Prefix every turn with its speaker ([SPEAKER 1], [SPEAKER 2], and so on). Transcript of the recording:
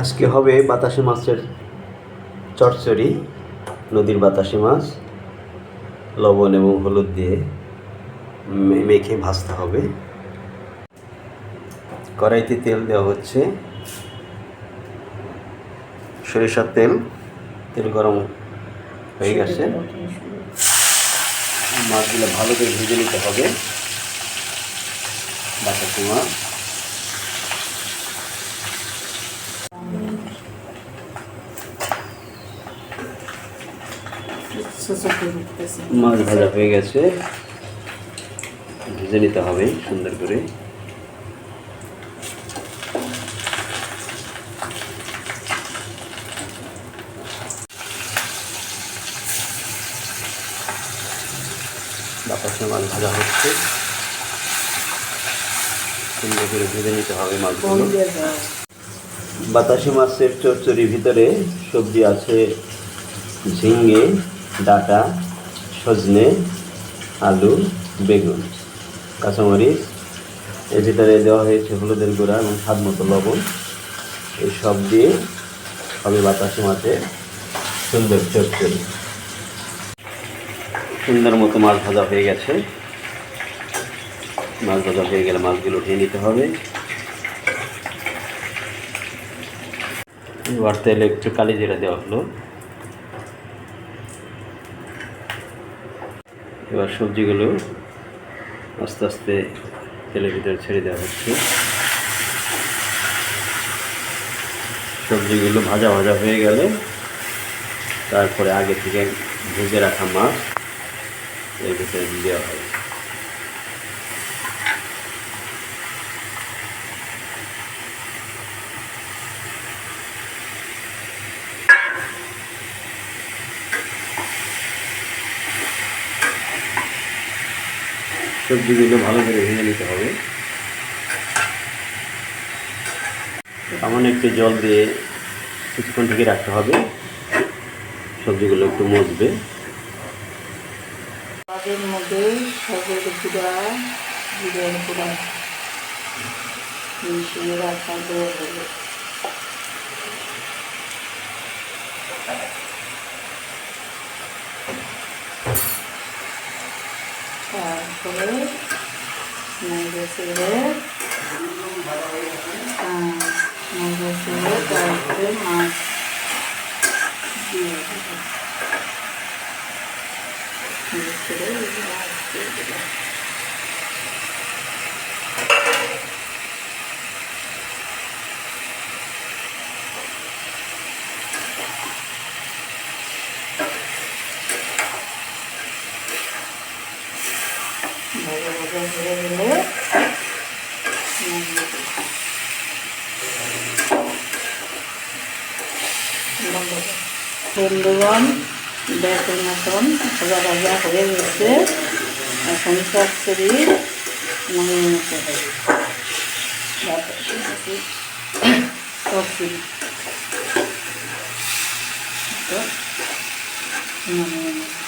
[SPEAKER 1] আজকে হবে বাতাসি মাছের চচ্চড়ি নদীর বাতাসি মাছ লবণ এবং হলুদ দিয়ে মেখে ভাজতে হবে। কড়াইতে তেল দেওয়া হচ্ছে সরিষার তেল। তেল গরম হয়ে গেছে। মাছগুলো ভালো করে ভেজে নিতে হবে। বাতাসি মাছ। মাছ ভাজা হয়ে গেছে। ভেজে নিতে হবে সুন্দর করে। বাতাসে মাছ ভাজা হচ্ছে। সুন্দর করে ভেজে নিতে হবে মাছগুলো। বাতাসি মাছের চচ্চড়ির ভিতরে সবজি আছে ঝিঙ্গে ডাটা, সজনে, আলু, বেগুন, কাঁচামরিচ, এর ভিতরে দেওয়া হয়েছে হলুদের গুঁড়া এবং স্বাদ মতো লবণ। এই সব দিয়ে হবে বাতাসে মাছের সুন্দর চচ্চড়ি। সুন্দর মতো মাছ ভাজা হয়ে গেছে। মাছ ভাজা হয়ে গেলে মাছগুলো উঠিয়ে নিতে হবে। এবার তেলে একটু কালি জিরা দেওয়া হলো। এবার সবজিগুলো আস্তে আস্তে তেলের ভিতরে ছেড়ে দেওয়া হচ্ছে। সবজিগুলো ভাজা ভাজা হয়ে গেলে তারপরে আগে থেকে ভেজে রাখা মাছ এর ভিতরে দেওয়া হবে। সবজিগুলো ভালো করে ভেঙে নিতে হবে। সামান্য একটু জল দিয়ে কিছুক্ষণ থেকে রাখতে হবে। সবজিগুলো একটু মজবে।
[SPEAKER 2] তাদের মধ্যে তারপরে মজা ছেড়ে তারপরে মাছ দিয়ে দেবো দেবো নামিয়ে দেব। বন্ধুগণ দেখুন মতন ভাজা ভাজা হয়ে গেছে। এখন চচ্চড়ি নামিয়ে নিতে হবে তো নামিয়ে